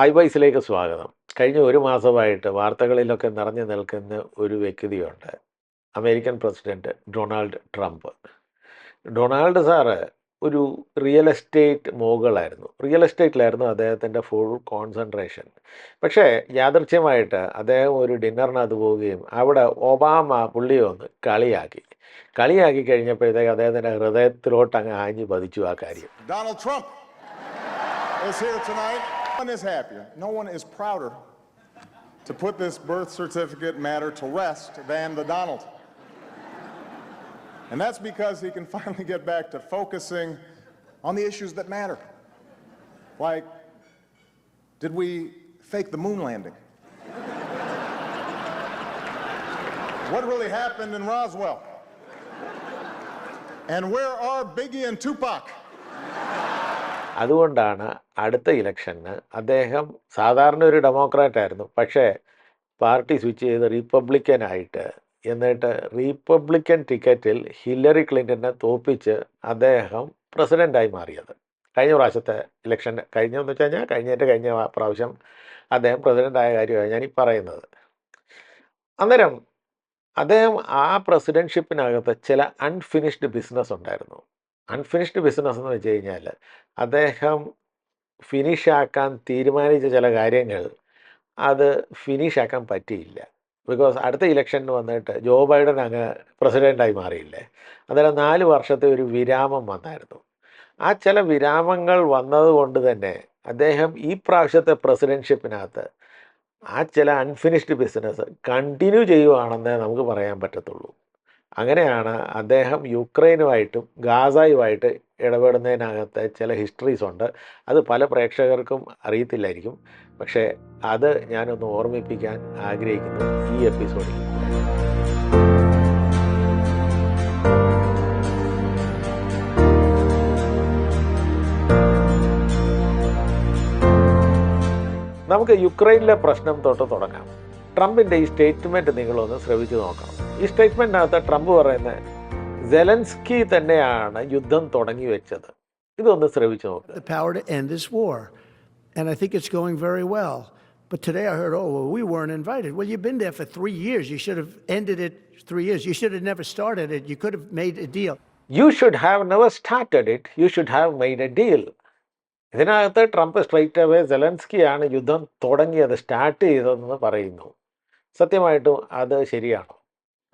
I വൈസിലേക്ക് സ്വാഗതം. കഴിഞ്ഞ ഒരു മാസമായിട്ട് വാർത്തകളിലൊക്കെ നിറഞ്ഞു നിൽക്കുന്ന ഒരു വ്യക്തിയുണ്ട്. American president Donald Trump. Donald sir ഒരു റിയൽ എസ്റ്റേറ്റ് മോഗളായിരുന്നു. റിയൽ എസ്റ്റേറ്റിലായിരുന്നു അദ്ദേഹത്തിന്റെ ഫുൾ കോൺസെൻട്രേഷൻ. പക്ഷേ യാദൃച്ഛ്യമായിട്ട് അദ്ദേഹം ഒരു ഡിന്നറിനകത്ത് പോവുകയും അവിടെ ഒബാമ പുള്ളിയെ ഒന്ന് കളിയാക്കി. കളിയാക്കി കഴിഞ്ഞപ്പോഴത്തേക്ക് അദ്ദേഹത്തിന്റെ ഹൃദയത്തിലോട്ട് അങ്ങ് ആഞ്ഞു പതിച്ചു ആ കാര്യം. One is happier. No one is prouder to put this birth certificate matter to rest than the Donald. And that's because he can finally get back to focusing on the issues that matter. Like, did we fake the moon landing? what really happened in Roswell? And where are Biggie and Tupac? അതുകൊണ്ടാണ് അടുത്ത ഇലക്ഷന് അദ്ദേഹം സാധാരണ ഒരു democrat ആയിരുന്നു. പക്ഷേ party switch ചെയ്ത് Republican ആയിട്ട് എന്നിട്ട് റിപ്പബ്ലിക്കൻ ടിക്കറ്റിൽ ഹില്ലറി ക്ലിന്റനെ തോപ്പിച്ച് അദ്ദേഹം പ്രസിഡന്റായി മാറിയത്. കഴിഞ്ഞ പ്രാവശ്യത്തെ ഇലക്ഷൻ കഴിഞ്ഞതെന്ന് വെച്ച് കഴിഞ്ഞാൽ കഴിഞ്ഞതിന്റെ കഴിഞ്ഞ പ്രാവശ്യം അദ്ദേഹം പ്രസിഡന്റായ കാര്യമാണ് ഞാൻ ഈ പറയുന്നത്. അന്നേരം അദ്ദേഹം ആ പ്രസിഡൻഷിപ്പിനകത്ത് ചില അൺഫിനിഷ്ഡ് ബിസിനസ് ഉണ്ടായിരുന്നു. അൺഫിനിഷ്ഡ് ബിസിനസ് എന്ന് വെച്ച് കഴിഞ്ഞാൽ അദ്ദേഹം ഫിനിഷാക്കാൻ തീരുമാനിച്ച ചില കാര്യങ്ങൾ അത് ഫിനിഷാക്കാൻ പറ്റിയില്ല. ബിക്കോസ് അടുത്ത ഇലക്ഷന് വന്നിട്ട് ജോ ബൈഡൻ അങ്ങ് പ്രസിഡന്റായി മാറിയില്ലേ? അന്നേരം നാല് വർഷത്തെ ഒരു വിരാമം വന്നായിരുന്നു. ആ ചില വിരാമങ്ങൾ വന്നതുകൊണ്ട് തന്നെ അദ്ദേഹം ഈ പ്രാവശ്യത്തെ പ്രസിഡൻഷിപ്പിനകത്ത് ആ ചില അൺഫിനിഷ്ഡ് ബിസിനസ് കണ്ടിന്യൂ ചെയ്യുവാണെന്നേ നമുക്ക് പറയാൻ പറ്റത്തുള്ളൂ. അങ്ങനെയാണ് അദ്ദേഹം യുക്രൈനുമായിട്ടും ഗാസയുമായിട്ട് ഇടപെടുന്നതിനകത്ത് ചില ഹിസ്റ്ററീസ് ഉണ്ട്. അത് പല പ്രേക്ഷകർക്കും അറിയത്തില്ലായിരിക്കും. പക്ഷേ അത് ഞാനൊന്ന് ഓർമ്മിപ്പിക്കാൻ ആഗ്രഹിക്കുന്നു ഈ എപ്പിസോഡിൽ നമുക്ക് യുക്രൈനിലെ പ്രശ്നം തൊട്ട് തുടങ്ങാം. ട്രംപിന്റെ ഈ സ്റ്റേറ്റ്മെന്റ് നിങ്ങളൊന്ന് ശ്രവിച്ചു നോക്കണം ഈ സ്റ്റേറ്റ്മെന്റിനകത്ത് ട്രംപ് പറയുന്നത് സെലൻസ്കി തന്നെയാണ് യുദ്ധം തുടങ്ങി വെച്ചത് ഇതൊന്ന് ശ്രവിച്ചു നോക്കുക. But today I heard, oh, well, we weren't invited. Well, you've been there for three years. You should have ended it three years. You should have never started it. You could have made a deal. You should have never started it. You should have made a deal. ഇതിനകത്ത് Trump straight away സെലൻസ്കിയാണ് യുദ്ധം തുടങ്ങിയത് start ചെയ്തതെന്ന് പറയുന്നു സത്യമായിട്ടും അത് ശരിയാണോ?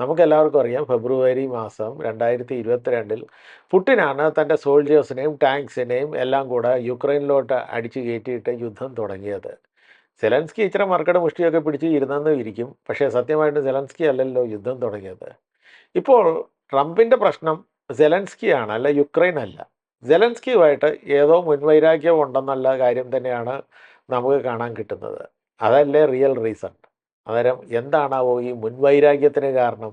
നമുക്കെല്ലാവർക്കും അറിയാം ഫെബ്രുവരി മാസം രണ്ടായിരത്തി ഇരുപത്തിരണ്ടിൽ പുട്ടിനാണ് തന്റെ സോൾജേഴ്സിനെയും ടാങ്ക്സിനെയും എല്ലാം കൂടെ യുക്രൈനിലോട്ട് അടിച്ചു കയറ്റിയിട്ട് യുദ്ധം തുടങ്ങിയത്. സെലൻസ്കി ഇച്ചിരി മർക്കട മുഷ്ടിയൊക്കെ പിടിച്ച് ഇരുന്നെന്നും ഇരിക്കും പക്ഷേ സത്യമായിട്ടും സെലൻസ്കി അല്ലല്ലോ യുദ്ധം തുടങ്ങിയത്. ഇപ്പോൾ ട്രംപിന്റെ പ്രശ്നം സെലൻസ്കിയാണ് അല്ല യുക്രൈൻ അല്ല സെലൻസ്കിയുമായിട്ട് ഏതോ മുൻവൈരാഗ്യം ഉണ്ടെന്നുള്ള കാര്യം തന്നെയാണ് നമുക്ക് കാണാൻ കിട്ടുന്നത്. അതല്ലേ റിയൽ റീസൺ? അന്നേരം എന്താണാവോ ഈ മുൻവൈരാഗ്യത്തിന് കാരണം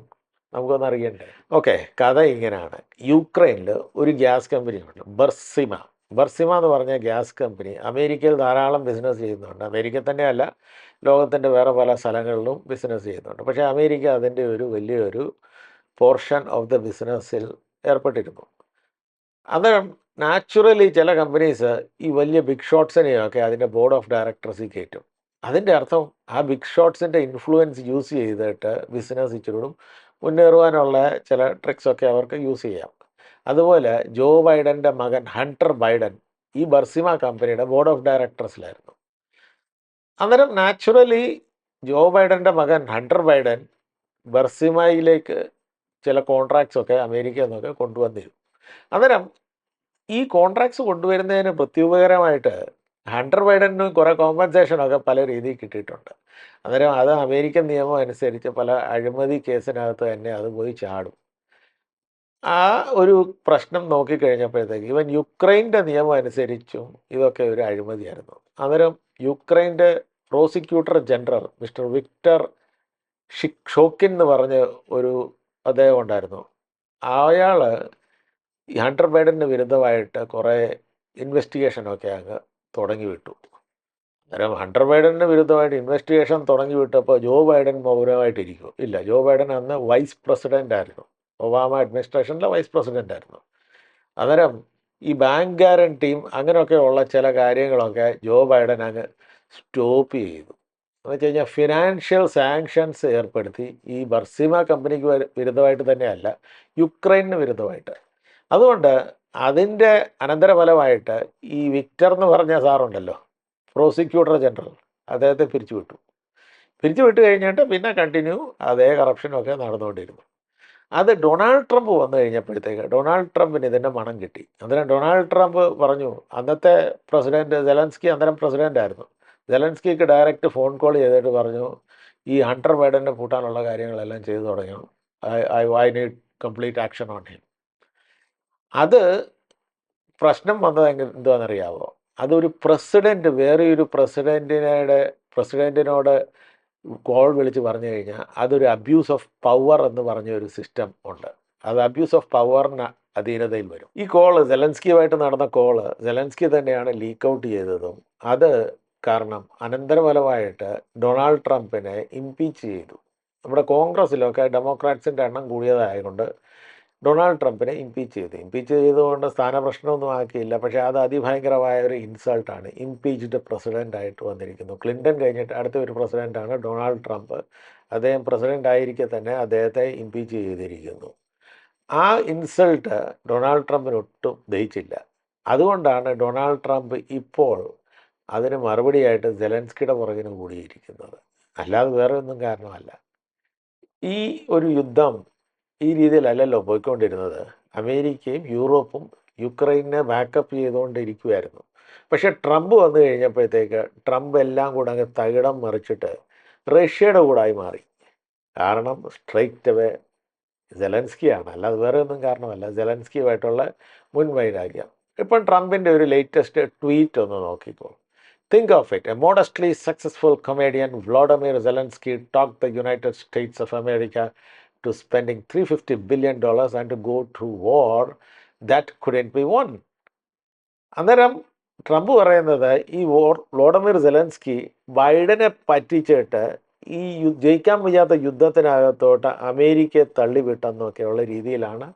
നമുക്കൊന്ന് അറിയണ്ടേ? ഓക്കെ. കഥ ഇങ്ങനെയാണ്. യുക്രൈനിൽ ഒരു ഗ്യാസ് കമ്പനിയുണ്ട് ബർസിമ. ബർസിമ എന്ന് പറഞ്ഞ ഗ്യാസ് കമ്പനി അമേരിക്കയിൽ ധാരാളം ബിസിനസ് ചെയ്യുന്നുണ്ട്. അമേരിക്ക തന്നെയല്ല ലോകത്തിന്റെ വേറെ പല സ്ഥലങ്ങളിലും ബിസിനസ് ചെയ്യുന്നുണ്ട്. പക്ഷേ അമേരിക്ക അതിന്റെ ഒരു വലിയൊരു പോർഷൻ ഓഫ് ദ ബിസിനസ്സിൽ ഏർപ്പെട്ടിരുന്നു. അന്നേരം നാച്ചുറലി ചില കമ്പനീസ് ഈ വലിയ ബിഗ് ഷോട്ട്സിനെയൊക്കെ അതിന്റെ ബോർഡ് ഓഫ് ഡയറക്ടേഴ്സിൽ കയറ്റും. അതിന്റെ അർത്ഥം ആ ബിഗ് ഷോട്ട്സിന്റെ ഇൻഫ്ലുവൻസ് യൂസ് ചെയ്തിട്ട് ബിസിനസ് ഇച്ചിരൂടും മുന്നേറുവാനുള്ള ചില ട്രിക്സൊക്കെ അവർക്ക് യൂസ് ചെയ്യാം. അതുപോലെ ജോ ബൈഡന്റെ മകൻ ഹണ്ടർ ബൈഡൻ ഈ ബർസിമ കമ്പനിയുടെ ബോർഡ് ഓഫ് ഡയറക്ടേഴ്സിലായിരുന്നു. അന്നേരം നാച്ചുറലി ജോ ബൈഡന്റെ മകൻ ഹണ്ടർ ബൈഡൻ ബർസിമയിലേക്ക് ചില കോൺട്രാക്ട്സ് ഒക്കെ അമേരിക്കയിൽ നിന്നൊക്കെ കൊണ്ടുവന്നിരുന്നു. അന്നേരം ഈ കോൺട്രാക്ട്സ് കൊണ്ടുവരുന്നതിന് പ്രത്യുപകരമായിട്ട് ഹണ്ടർ ബൈഡനും കുറേ കോമ്പൻസേഷനൊക്കെ പല രീതിയിൽ കിട്ടിയിട്ടുണ്ട്. അന്നേരം അത് അമേരിക്കൻ നിയമം അനുസരിച്ച് പല അഴിമതി കേസിനകത്ത് തന്നെ അത് പോയി ചാടും. ആ ഒരു പ്രശ്നം നോക്കിക്കഴിഞ്ഞപ്പോഴത്തേക്ക് ഇവൻ യുക്രൈന്റെ നിയമം അനുസരിച്ചും ഇതൊക്കെ ഒരു അഴിമതിയായിരുന്നു. അന്നേരം യുക്രൈന്റെ പ്രോസിക്യൂട്ടർ ജനറൽ മിസ്റ്റർ വിക്ടർ ഷിക് ഷോക്കിൻ എന്ന് പറഞ്ഞ ഒരു അദ്ദേഹം ഉണ്ടായിരുന്നു. അയാൾ ഹണ്ടർ ബൈഡന് വിരുദ്ധമായിട്ട് കുറേ ഇൻവെസ്റ്റിഗേഷനൊക്കെ അങ്ങ് തുടങ്ങി വിട്ടു അന്നേരം ഹണ്ടർ ബൈഡന് വിരുദ്ധമായിട്ട് ഇൻവെസ്റ്റിഗേഷൻ തുടങ്ങി വിട്ടപ്പോൾ ജോ ബൈഡൻ മൗനമായിട്ടിരിക്കും. ഇല്ല ജോ ബൈഡൻ അന്ന് വൈസ് പ്രസിഡന്റ് ആയിരുന്നു ഒബാമ അഡ്മിനിസ്ട്രേഷനിലെ വൈസ് പ്രസിഡന്റ് ആയിരുന്നു അന്നേരം ഈ ബാങ്ക് ഗ്യാരണ്ടിയും അങ്ങനെയൊക്കെയുള്ള ചില കാര്യങ്ങളൊക്കെ ജോ ബൈഡൻ അങ്ങ് സ്റ്റോപ്പ് ചെയ്തു. എന്ന് വെച്ച് കഴിഞ്ഞാൽ ഫിനാൻഷ്യൽ സാങ്ഷൻസ് ഏർപ്പെടുത്തി. ഈ ബർസീമ കമ്പനിക്ക് വരു- വിരുദ്ധമായിട്ട് തന്നെയല്ല യുക്രൈനിന് വിരുദ്ധമായിട്ട്. അതുകൊണ്ട് അതിന്റെ അനന്തരഫലമായിട്ട് ഈ വിക്ടർ എന്ന് പറഞ്ഞ സാറുണ്ടല്ലോ പ്രോസിക്യൂട്ടർ ജനറൽ അദ്ദേഹത്തെ പിരിച്ചുവിട്ടു പിരിച്ചുവിട്ട് കഴിഞ്ഞിട്ട് പിന്നെ കണ്ടിന്യൂ അതേ കറപ്ഷനൊക്കെ നടന്നുകൊണ്ടിരുന്നു. അത് ഡൊണാൾഡ് ട്രംപ് വന്നു കഴിഞ്ഞപ്പോഴത്തേക്ക് ഡൊണാൾഡ് ട്രംപിന് ഇതിന്റെ മണം കിട്ടി. അന്നേരം ഡൊണാൾഡ് ട്രംപ് പറഞ്ഞു അന്നത്തെ പ്രസിഡന്റ് സെലൻസ്കി അന്നേരം പ്രസിഡന്റ് ആയിരുന്നു. സെലൻസ്കിക്ക് ഡയറക്റ്റ് ഫോൺ കോൾ ചെയ്തിട്ട് പറഞ്ഞു ഈ ഹണ്ടർ ബൈഡനെ പൂട്ടാനുള്ള കാര്യങ്ങളെല്ലാം ചെയ്തു തുടങ്ങണം. I I need complete action on him അത് പ്രശ്നം വന്നത് എന്താണെന്നറിയാവോ അതൊരു പ്രസിഡന്റ് വേറെ ഒരു പ്രസിഡന്റിനോട് പ്രസിഡന്റിനോട് കോൾ വിളിച്ച് പറഞ്ഞു കഴിഞ്ഞാൽ അതൊരു അബ്യൂസ് ഓഫ് പവർ എന്ന് പറഞ്ഞ ഒരു സിസ്റ്റം ഉണ്ട്. അത് അബ്യൂസ് ഓഫ് പവറിന് അധീനതയിൽ വരും. ഈ കോൾ സെലൻസ്കിയുമായിട്ട് നടന്ന കോൾ സെലൻസ്കി തന്നെയാണ് ലീക്ക് ഔട്ട് ചെയ്തതും അത് കാരണം അനന്തരഫലമായിട്ട് ഡൊണാൾഡ് ട്രംപിനെ ഇംപീച്ച് ചെയ്തു. നമ്മുടെ കോൺഗ്രസ്സിലൊക്കെ ഡെമോക്രാറ്റ്സിന്റെ എണ്ണം കൂടിയതായതുകൊണ്ട് ഡൊണാൾഡ് ട്രംപിനെ ഇംപീച്ച് ചെയ്തു. ഇംപീച്ച് ചെയ്തുകൊണ്ട് സ്ഥാനപ്രശ്നമൊന്നും ആക്കിയില്ല. പക്ഷേ അത് അതിഭയങ്കരമായ ഒരു ഇൻസൾട്ടാണ്. ഇംപീച്ച്ഡ് പ്രസിഡന്റ് ആയിട്ട് വന്നിരിക്കുന്നു. ക്ലിന്റൺ കഴിഞ്ഞിട്ട് അടുത്ത ഒരു പ്രസിഡന്റാണ് ഡൊണാൾഡ് ട്രംപ്. അദ്ദേഹം പ്രസിഡന്റ് ആയിരിക്കെ തന്നെ അദ്ദേഹത്തെ ഇംപീച്ച് ചെയ്തിരിക്കുന്നു. ആ ഇൻസൾട്ട് ഡൊണാൾഡ് ട്രംപിന് ഒട്ടും ദഹിച്ചില്ല. അതുകൊണ്ടാണ് ഡൊണാൾഡ് ട്രംപ് ഇപ്പോൾ അതിന് മറുപടിയായിട്ട് സെലൻസ്കിയുടെ പുറകിന് കൂടിയിരിക്കുന്നത്. അല്ലാതെ വേറെ ഒന്നും കാരണമല്ല. ഈ ഒരു യുദ്ധം ഈ രീതിയിലല്ലല്ലോ പോയിക്കൊണ്ടിരുന്നത്. അമേരിക്കയും യൂറോപ്പും യുക്രൈനെ ബാക്കപ്പ് ചെയ്തുകൊണ്ടിരിക്കുമായിരുന്നു പക്ഷെ ട്രംപ് വന്നു കഴിഞ്ഞപ്പോഴത്തേക്ക് ട്രംപ് എല്ലാം കൂടെ അങ്ങ് തകിടം മറിച്ചിട്ട് റഷ്യയുടെ കൂടായി മാറി. കാരണം സ്ട്രൈറ്റ് അവേ ജെലൻസ്കിയാണ് അല്ലാതെ വേറെ ഒന്നും കാരണമല്ല. ജെലൻസ്കിയുമായിട്ടുള്ള മുൻ വൈരാഗ്യം. ഇപ്പം ട്രംപിന്റെ ഒരു ലേറ്റസ്റ്റ് ട്വീറ്റ് ഒന്ന് നോക്കിക്കോ. Think of it a modestly successful comedian Volodymyr Zelensky talk the United States of America to spending $350 billion and to go to war that couldn't be won. അന്നേരം ട്രംപ് പറയുന്നത് ഈ വോർ വ്ളോഡമിർ സെലൻസ്കി ബൈഡനെ പറ്റിച്ചിട്ട് ഈ ജയിക്കാൻ വയ്യാത്ത യുദ്ധത്തിനകത്തോട്ട് അമേരിക്കയെ തള്ളിവിട്ടെന്നൊക്കെയുള്ള രീതിയിലാണ്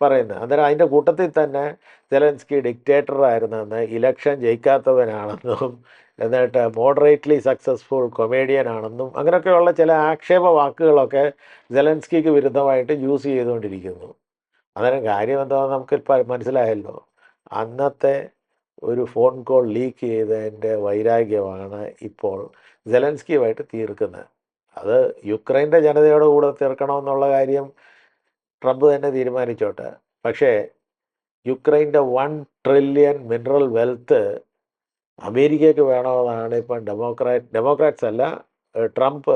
പറയുന്നത് അന്നേരം അതിന്റെ കൂട്ടത്തിൽ തന്നെ സെലൻസ്കി ഡിക്റ്റേറ്റർ ആയിരുന്നെന്ന് ഇലക്ഷൻ ജയിക്കാത്തവനാണെന്നും എന്നിട്ട് മോഡറേറ്റ്ലി സക്സസ്ഫുൾ കൊമേഡിയൻ ആണെന്നും അങ്ങനെയൊക്കെയുള്ള ചില ആക്ഷേപ വാക്കുകളൊക്കെ സെലൻസ്കിക്ക് വിരുദ്ധമായിട്ട് യൂസ് ചെയ്തുകൊണ്ടിരിക്കുന്നു. അന്നേരം കാര്യം എന്താണെന്ന് നമുക്ക് മനസ്സിലായല്ലോ. അന്നത്തെ ഒരു ഫോൺ കോൾ ലീക്ക് ചെയ്തതിന്റെ വൈരാഗ്യമാണ് ഇപ്പോൾ ജെലൻസ്കിയുമായിട്ട് തീർക്കുന്നത്. അത് യുക്രൈന്റെ ജനതയോട് കൂടെ തീർക്കണമെന്നുള്ള കാര്യം ട്രംപ് തന്നെ തീരുമാനിച്ചോട്ടെ. പക്ഷേ യുക്രൈന്റെ വൺ ട്രില്യൺ മിനറൽ വെൽത്ത് അമേരിക്കയ്ക്ക് വേണമെന്നാണ് ഇപ്പം ഡെമോക്രാറ്റ് ഡെമോക്രാറ്റ്സ് അല്ല ട്രംപ്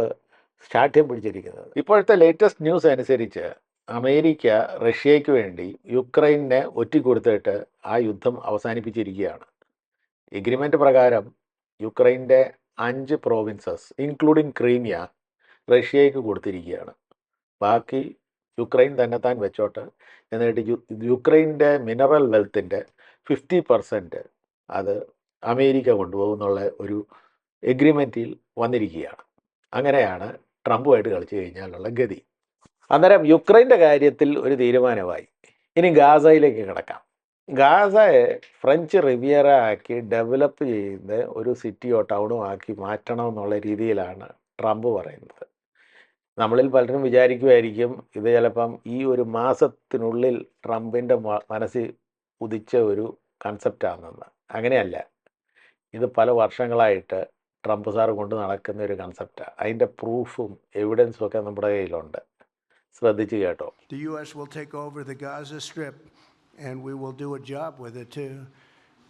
ശാഠ്യം പിടിച്ചിരിക്കുന്നത്. ഇപ്പോഴത്തെ ലേറ്റസ്റ്റ് ന്യൂസ് അനുസരിച്ച് അമേരിക്ക റഷ്യയ്ക്ക് വേണ്ടി യുക്രൈനെ ഒറ്റിക്കൊടുത്തിട്ട് ആ യുദ്ധം അവസാനിപ്പിച്ചിരിക്കുകയാണ്. എഗ്രിമെന്റ് പ്രകാരം യുക്രൈന്റെ അഞ്ച് പ്രോവിൻസസ് ഇൻക്ലൂഡിങ് ക്രീമിയ റഷ്യയ്ക്ക് കൊടുത്തിരിക്കുകയാണ്. ബാക്കി യുക്രൈൻ തന്നെ താൻ വെച്ചോട്ട്. എന്നിട്ട് യുക്രൈന്റെ മിനറൽ വെൽത്തിന്റെ ഫിഫ്റ്റി പെർസെന്റ് അത് അമേരിക്ക കൊണ്ടുപോകുന്നുള്ള ഒരു എഗ്രിമെന്റിൽ വന്നിരിക്കുകയാണ്. അങ്ങനെയാണ് ട്രംപുമായിട്ട് കളിച്ചു കഴിഞ്ഞാലുള്ള ഗതി. അന്നേരം യുക്രൈന്റെ കാര്യത്തിൽ ഒരു തീരുമാനമായി. ഇനി ഗാസയിലേക്ക് കിടക്കാം. ഗാസയെ ഫ്രഞ്ച് റിവിയറ ആക്കി ഡെവലപ്പ് ചെയ്യുന്ന ഒരു സിറ്റിയോ ടൗണോ ആക്കി മാറ്റണം എന്നുള്ള രീതിയിലാണ് ട്രംപ് പറയുന്നത്. നമ്മളിൽ പലരും വിചാരിക്കുമായിരിക്കും ഇത് ചിലപ്പം ഈ ഒരു മാസത്തിനുള്ളിൽ ട്രംപിന്റെ മനസ്സിൽ ഉദിച്ച ഒരു കൺസെപ്റ്റാണെന്ന് അങ്ങനെയല്ല. ഇത് പല വർഷങ്ങളായിട്ട് ട്രംപ് സാർ കൊണ്ട് നടക്കുന്ന ഒരു കൺസെപ്റ്റാണ് അതിന്റെ പ്രൂഫും എവിഡൻസും ഒക്കെ നമ്മുടെ കയ്യിലുണ്ട് ശ്രദ്ധിച്ച് കേട്ടോ The U.S. will take over the Gaza Strip, and we will do a job with it too.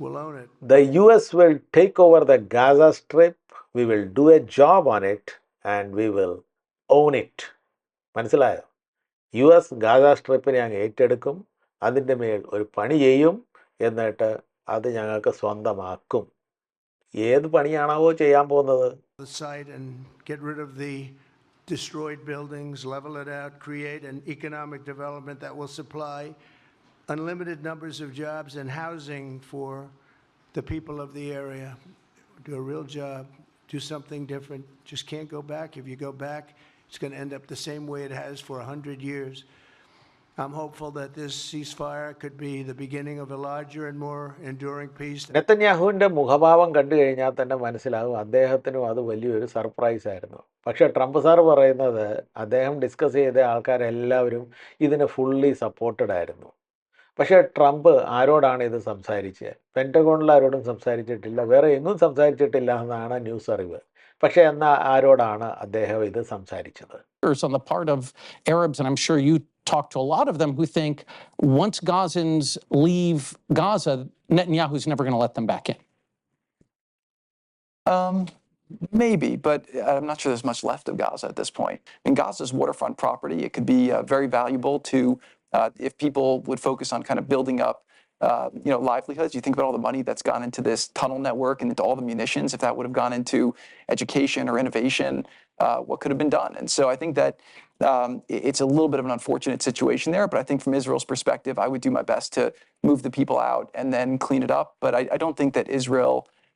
We'll own it. The US will take over the Gaza Strip, we will do a job on it, and we will own it. മനസ്സിലായോ U S Gaza സ്ട്രിപ്പിനെ അങ്ങ് ഏറ്റെടുക്കും അതിന്റെ മേൽ ഒരു പണി ചെയ്യും എന്നിട്ട് അത് ഞങ്ങൾക്ക് സ്വന്തമാക്കും ഏത് പണിയാണാവോ ചെയ്യാൻ പോകുന്നത് The site and get rid of the destroyed buildings, level it out, create an economic development that will supply unlimited numbers of jobs and housing for the people of the area. Do a real job, do something different. Just can't go back. If you go back, it's going to end up the same way it has for 100 years. I'm hopeful that this ceasefire could be the beginning of a larger and more enduring peace. നെത്തന്യാഹുവിന്റെ മുഖഭാവം കണ്ടു കഴിഞ്ഞാൽ തന്നെ മനസ്സിലാകും അദ്ദേഹത്തിനും അത് വലിയൊരു surprise ആയിരുന്നു. പക്ഷേ ട്രംപ് സാർ പറയുന്നത് അദ്ദേഹം ഡിസ്കസ് ചെയ്ത ആൾക്കാരെല്ലാവരും ഇതിന് ഫുള്ളി സപ്പോർട്ടഡ് ആയിരുന്നു. പക്ഷേ ട്രംപ് ആരോടാണ് ഇത് സംസാരിച്ചത്? പെന്റഗോണിൽ ആരോടും സംസാരിച്ചിട്ടില്ല വേറെ എങ്ങും സംസാരിച്ചിട്ടില്ല എന്നാണ് ന്യൂസ് അറിവ്. പക്ഷേ എന്നാൽ ആരോടാണ് അദ്ദേഹം ഇത് സംസാരിച്ചത് on the part of Arabs, and I'm sure you talk to a lot of them who think once Gazans leave Gaza, Netanyahu's never going to let them back in. Um, maybe, but I'm not sure there's much left of Gaza at this point. I mean, Gaza's waterfront property. It could be uh, very valuable to uh, if people would focus on kind of building up. Uh, you know, livelihoods. You think about all the money that's gone into this tunnel network and into all the munitions. If that would have gone into education or innovation, uh, what could have been done? And so I think that um, i- it's a little bit of an unfortunate situation there. But I think from Israel's perspective, I would do my best to move the people out and then clean it up. But I, I don't think that Israel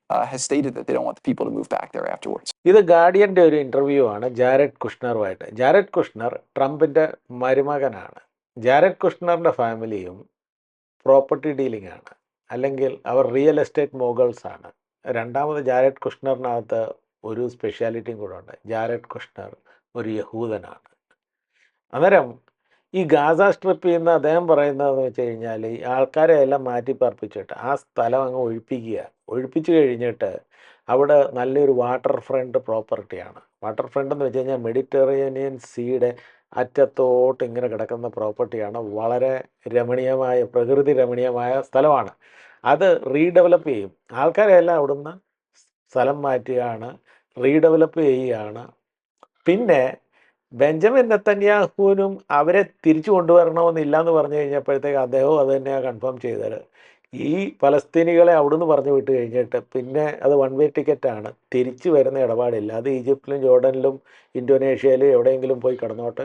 uh, has stated that they don't want the people to move back there afterwards. ഇത് ഗാർഡിയൻ്റെ ഒരു interview ആണ് Jared കുഷ്ണറുമായിട്ട് Jared Kushner ട്രംപിൻ്റെ മരുമകനാണ് Jared കുഷ്ണറിൻ്റെ ഫാമിലിയും Property dealing ആണ് അല്ലെങ്കിൽ അവർ real estate മോഗൾസ് ആണ് രണ്ടാമത് Jared കുഷ്ണറിനകത്ത് ഒരു സ്പെഷ്യാലിറ്റിയും കൂടെ ഉണ്ട്. ജാരഡ് കുഷ്ണർ ഒരു യഹൂദനാണ്. അന്നേരം ഈ ഗാസ സ്ട്രിപ്പിൽ നിന്ന് അദ്ദേഹം പറയുന്നതെന്ന് വെച്ച് കഴിഞ്ഞാൽ ഈ ആൾക്കാരെ എല്ലാം മാറ്റി പാർപ്പിച്ചിട്ട് ആ സ്ഥലം അങ്ങ് ഒഴിപ്പിക്കുക. ഒഴിപ്പിച്ച് കഴിഞ്ഞിട്ട് അവിടെ നല്ലൊരു വാട്ടർ ഫ്രണ്ട് പ്രോപ്പർട്ടിയാണ്. വാട്ടർ ഫ്രണ്ട് എന്ന് വെച്ച് കഴിഞ്ഞാൽ മെഡിറ്ററേനിയൻ സീയുടെ അറ്റത്തോട്ട് ഇങ്ങനെ കിടക്കുന്ന പ്രോപ്പർട്ടിയാണ് വളരെ രമണീയമായ പ്രകൃതി രമണീയമായ സ്ഥലമാണ്. അത് റീഡെവലപ്പ് ചെയ്യും. ആൾക്കാരെ എല്ലാം അവിടുന്ന് സ്ഥലം മാറ്റുകയാണ് റീഡെവലപ്പ് ചെയ്യുകയാണ് പിന്നെ ബെഞ്ചമിൻ നെത്തന്യാഹുവിനും അവരെ തിരിച്ചു കൊണ്ടുവരണമെന്നില്ല എന്ന് പറഞ്ഞു കഴിഞ്ഞപ്പോഴത്തേക്ക് അദ്ദേഹവും അത് തന്നെയാണ് കൺഫേം ചെയ്തത്. ഈ പലസ്തീനികളെ അവിടുന്ന് പറഞ്ഞു വിട്ട് കഴിഞ്ഞിട്ട് പിന്നെ അത് വൺ വേ ടിക്കറ്റാണ് തിരിച്ചു വരുന്ന ഇടപാടില്ല. അത് ഈജിപ്തിലും ജോർഡനിലും ഇന്തോനേഷ്യയിലും എവിടെയെങ്കിലും പോയി കിടന്നോട്ട്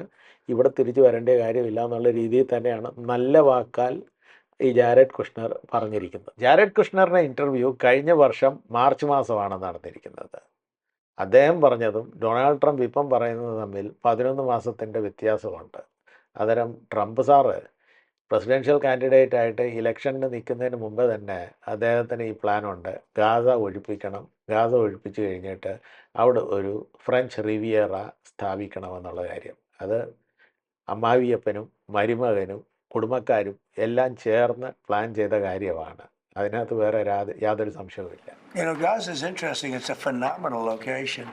ഇവിടെ തിരിച്ചു വരേണ്ട കാര്യമില്ല എന്നുള്ള രീതിയിൽ തന്നെയാണ് നല്ല വാക്കാൽ ഈ ജാരഡ് കുഷ്ണർ പറഞ്ഞിരിക്കുന്നത്. ജാരഡ് കുഷ്ണറിന്റെ ഇന്റർവ്യൂ കഴിഞ്ഞ വർഷം മാർച്ച് മാസമാണ് നടന്നിരിക്കുന്നത്. അദ്ദേഹം പറഞ്ഞതും ഡൊണാൾഡ് ട്രംപ് ഇപ്പം പറയുന്നത് തമ്മിൽ പതിനൊന്ന് മാസത്തിന്റെ വ്യത്യാസമുണ്ട്. അതരം ട്രംപ് സാറ് പ്രസിഡൻഷ്യൽ കാൻഡിഡേറ്റ് ആയിട്ട് ഇലക്ഷനിൽ നിൽക്കുന്നതിന് മുമ്പ് തന്നെ അദ്ദേഹത്തിന് ഈ പ്ലാനുണ്ട് ഗാസ ഒഴിപ്പിക്കണം ഗാസ ഒഴിപ്പിച്ച് കഴിഞ്ഞിട്ട് അവിടെ ഒരു ഫ്രഞ്ച് റിവിയറ സ്ഥാപിക്കണമെന്നുള്ള കാര്യം അത് അമ്മാവിയപ്പനും മരുമകനും കുടുംബക്കാരും എല്ലാം ചേർന്ന് പ്ലാൻ ചെയ്ത കാര്യമാണ് അതിനകത്ത് വേറെ യാതൊരു സംശയവുമില്ല You know, is interesting. It's a phenomenal location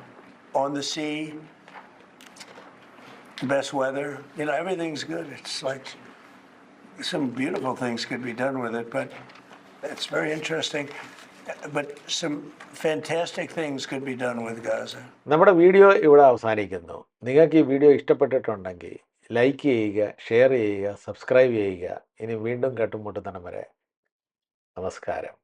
on the sea, best weather. You know, everything's good. It's like some beautiful things could be done with it, but it's very interesting. But some fantastic things could be done with Gaza. നമ്മുടെ video ഇവിടെ അവസാനിക്കുന്നു നിങ്ങൾക്ക് ഈ video ഇഷ്ടപ്പെട്ടിട്ടുണ്ടെങ്കിൽ like ചെയ്യുക share ചെയ്യുക subscribe ചെയ്യുക ഇനി വീണ്ടും കേട്ടുമുട്ടുന്നതിന് വരെ നമസ്കാരം